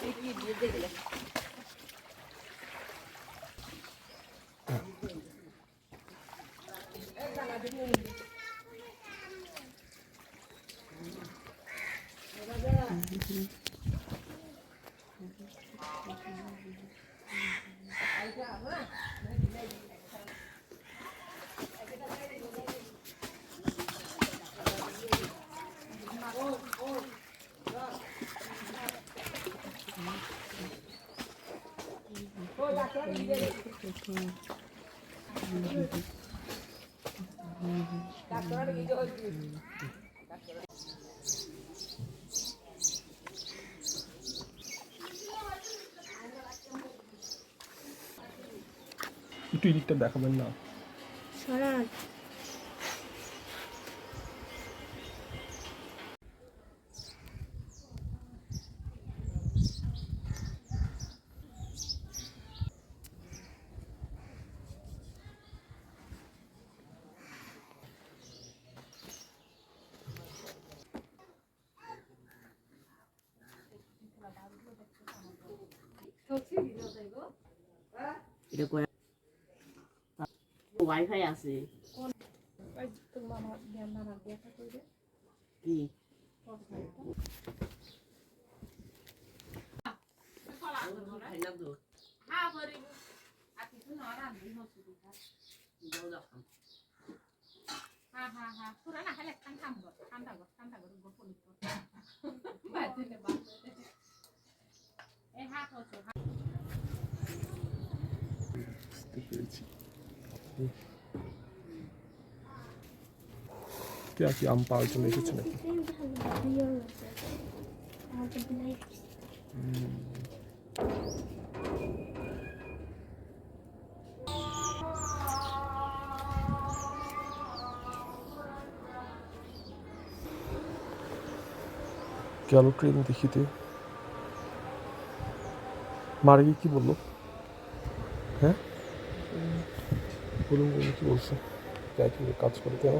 弟弟，这个嘞。这。嗯嗯。একটু এদিকটা দেখাবেন না? এটা করে ওয়াইফাই আছে। কি? বুঝতে কে আর কি আম পাওয়ার জন্য এসেছে নাকি গেল ট্রেন দেখিতে মারা গিয়ে কি বলল হ্যাঁ বলুন বলুন কি বলছে কাজ করে কেন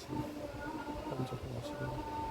가지 먼저 보시고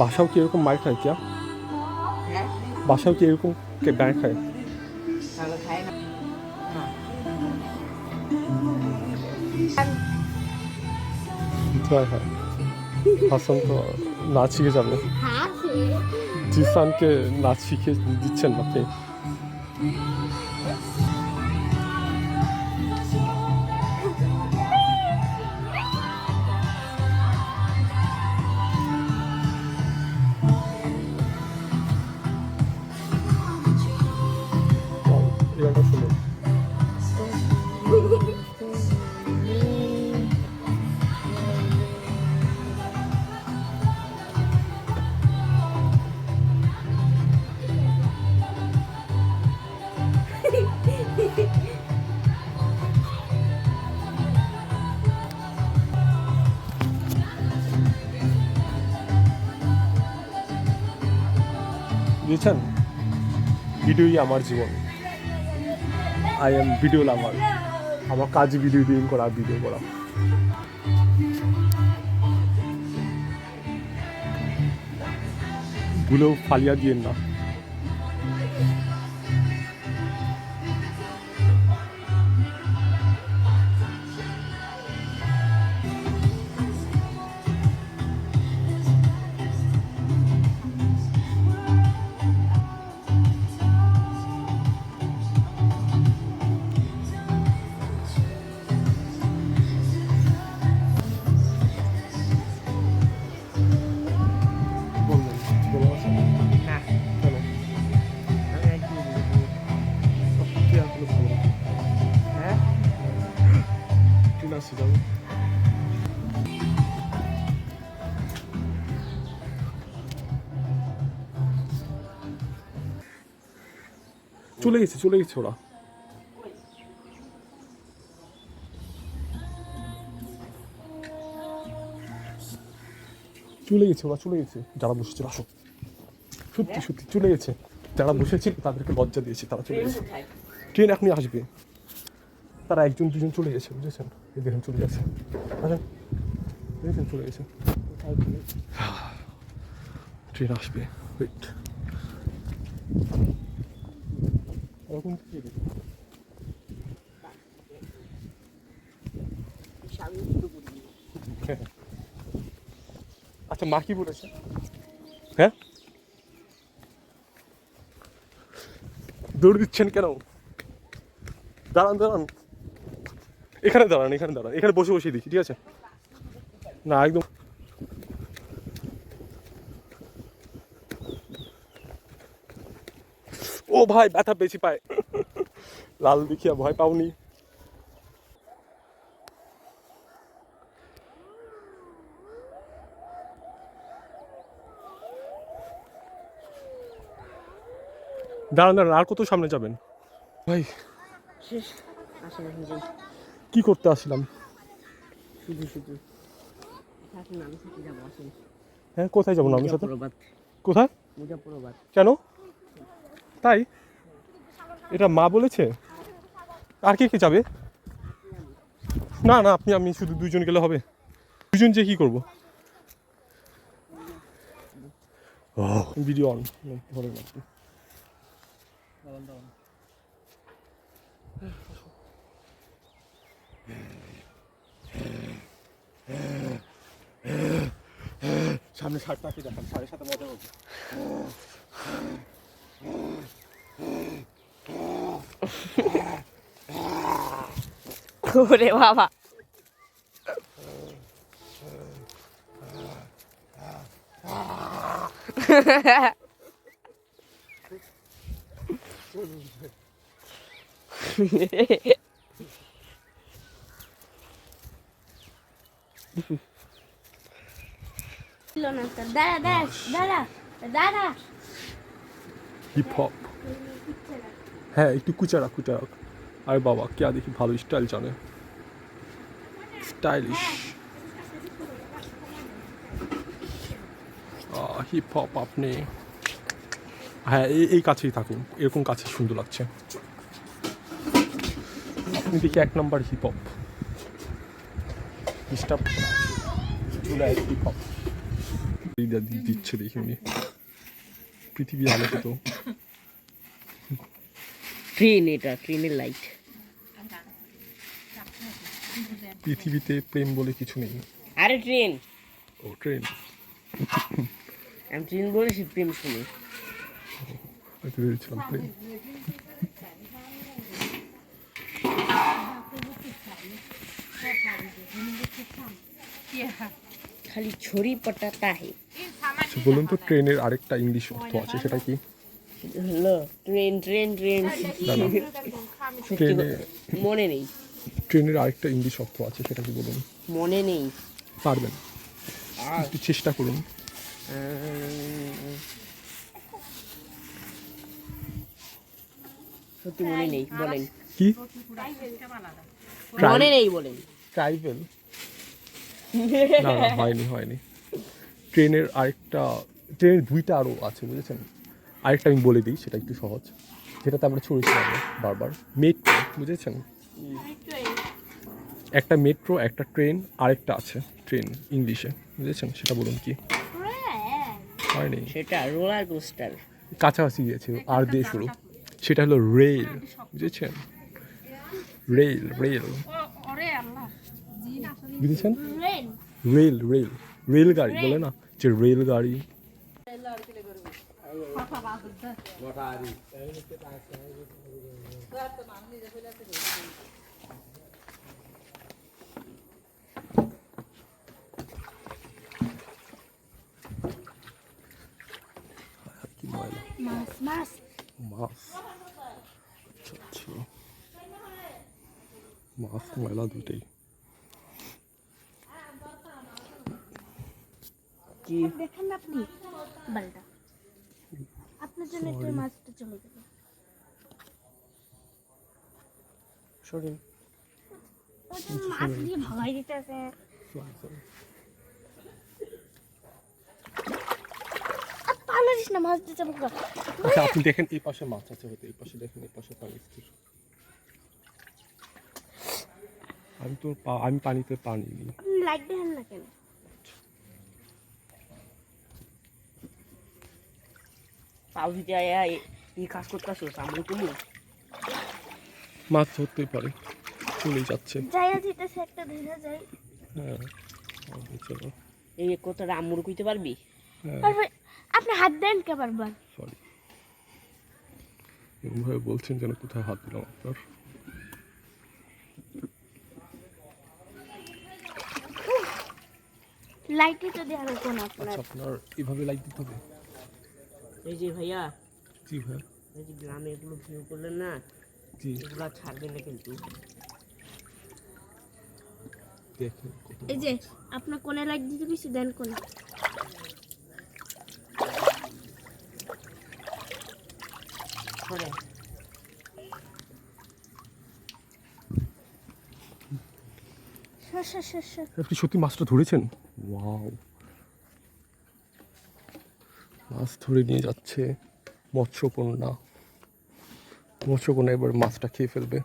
বাসাও কি এরকম মার খায় কিয়া? বাসাও কি এরকম কে গায়ে খায়? হয় হয়। হাসান তো নাচ শিখে যাবে। জিসানকে নাচ শিখে দিচ্ছেন আপনি। ভিডিওই আমার জীবন। আই এম ভিডিও লাভার আমার কাজ ভিডিও এডিটিং করা ভিডিও করা। ভুলেও ফালিয়া দিয়েন না। চলে গেছে চলে গেছে ওরা। চলে গেছে ওরা, চলে গেছে। যারা বসেছিল, আসো। সত্যি সত্যি, চলে গেছে। যারা বসেছিল, তাদেরকে লজ্জা দিয়েছে, তারা চলে গেছে। ট্রেন এখনই আসবে। তারা একজন, দুজন চলে গেছে, বুঝেছেন? এই দেখেন, চলে গেছে। আসেন। দেখেছেন, চলে গেছে। ট্রেন আসবে। ওয়েট এরকম। আচ্ছা মা কি বলেছে? হ্যাঁ? দৌড় দিচ্ছেন কেন? দাঁড়ান দাঁড়ান। এখানে দাঁড়ান এখানে দাঁড়ান। এখানে বসে বসে দিচ্ছি ঠিক আছে? না একদম ও ভাই ব্যথা বেশি পায়। লাল দেখিয়া ভয় পাওনি। দাঁড়ান দাঁড়ান আর কত সামনে যাবেন? ভাই কি করতে আসলাম? শুধু শুধু। হ্যাঁ কোথায় যাব না আমি সাথে? কোথায়? কেন? তাই? এটা মা বলেছে? আর কে কে যাবে? না না, আপনি, আমি শুধু দুজন গেলে হবে। দুজন যে কি করব? ভিডিও অন আপনি। সামনে ষাটটাকে দেখান? সাড়ে সাথে মজা হবে। ওরে বাবা ছিল না তো দাঁড়া দাঁড়া দাঁড়া দাঁড়া হিপ হপ হ্যাঁ একটু কুচারা কুচারা। আরে বাবা, কে দেখি ভালো স্টাইল জানে। স্টাইলিশ হিপ হপ আপনি। হ্যাঁ এই এই কাছেই থাকুন। এরকম কাছে সুন্দর লাগছে। আপনি দেখি এক নম্বর হিপ হপ ডিস্টার্ব দিচ্ছে দেখি পৃথিবী আলোকিত ট্রেন এটা ট্রেনের লাইট পৃথিবীতে প্রেম বলে কিছু নেই আরে ট্রেন ও ট্রেন আমি ট্রেন বলেছি প্রেম শুনে আমি তো ভেবেছিলাম প্রেম খালি ছড়ি পটাতা হে আচ্ছা বলুন তো ট্রেনের আরেকটা ইংলিশ অর্থ আছে সেটা কি? Train train train. ট্রেনে মনে নেই। ট্রেনের আরেকটা ইংলিশ অর্থ আছে সেটা কি বলুন? মনে নেই। পারবেন। একটু চেষ্টা করুন। সত্যি মনে নেই বলেন। কি? মনে নেই বলেন। ট্রাইভেল না না হয়নি হয়নি। ট্রেনের আরেকটা ট্রেনের দুইটা আরও আছে বুঝেছেন? আরেকটা আমি বলে দিই সেটা একটু সহজ। যেটাতে আমরা ছড়েছিলাম বারবার মেট্রো বুঝেছেন? একটা মেট্রো একটা ট্রেন আরেকটা আছে ট্রেন ইংলিশে বুঝেছেন? সেটা বলুন কি? হয়নি। সেটা রোলার কোস্টার। কাছাকাছি গিয়েছে আর দিয়ে শুরু। সেটা হলো রেল বুঝেছেন? Rail rail. বুঝেছেন? রেল। রেল রেলগাড়ি বলে না? যে রেলগাড়ি মাছ। আচ্ছা আচ্ছা। মাছ ময়লা দুইটাই কি? দেখেন না আপনি? বালটা। আপনার জন্য একটু মাছটা চলে গেল। সরি মাছ দিয়ে ভাগাই দিতেছে। না মাছ দিতে আচ্ছা আপনি দেখেন এই পাশে মাছ আছে হয়তো এই পাশে দেখেন এই পাশে পানি স্থির। আমি তো আমি পানিতে পানি আপনি লাইট দেখেন না কেন? পাউ দিতে আয়া এই কাজ করতে সামনে তুমি? মাছ ধরতেই পারে চলেই যাচ্ছে। যাইয়া দিতেছে একটা ধরে যায় হ্যাঁ চলো এই কথাটা আম্মুর কইতে পারবি? হ্যাঁ। আর ভাই, আপনি হাত দেন কে পারবেন সরি এরকমভাবে বলছেন যেন কোথায় হাত দিলাম আপনার? লাইটে যদি আরও কোন আপনার। আচ্ছা আপনার এইভাবে লাইট দিতে হবে? এই যে ভাইয়া জি ভাই। এই যে গ্রামে এগুলো ভিউ করলেন না জি। এগুলো ছাড়বেন না কিন্তু। দেখেন এই যে আপনার কোনে লাইট দিতে বেশি দেন কোনে আপনি সত্যি মাছটা ধরেছেন? ওয়াও। মাছ ধরে নিয়ে যাচ্ছে মৎস্যকন্যা। মৎস্যকন্যা এবার মাছটা খেয়ে ফেলবে।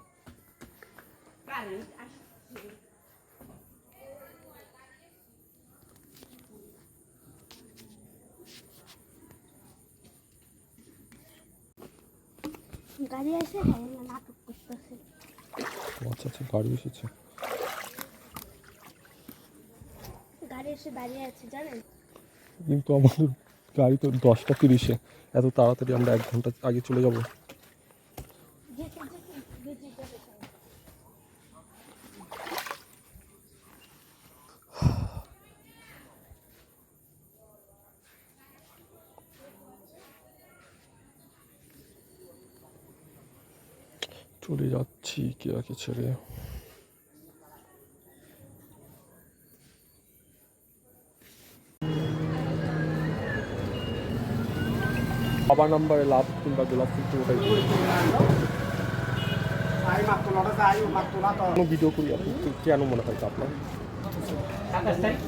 গাড়ি না নাটক করতেছে। আচ্ছা আচ্ছা গাড়ি এসেছে। গাড়ি এসে দাঁড়িয়ে আছে জানেন? কিন্তু আমাদের গাড়ি তো দশটা তিরিশে। এত তাড়াতাড়ি আমরা এক ঘণ্টা আগে চলে যাব। চলে যাচ্ছি কেয়াকে ছেড়ে। সবার নাম্বারে লাভ কিংবা গোলাপ ফুল তো ওটাই কোনো ভিডিও করি আপনি? কেন মনে হয় আপনার? সাতাশ তারিখ।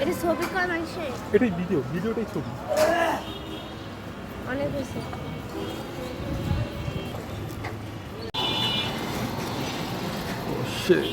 এটা ছবি কয় মানুষের এটাই ভিডিও ভিডিওটাই ছবি। অনেক হয়েছে। shit.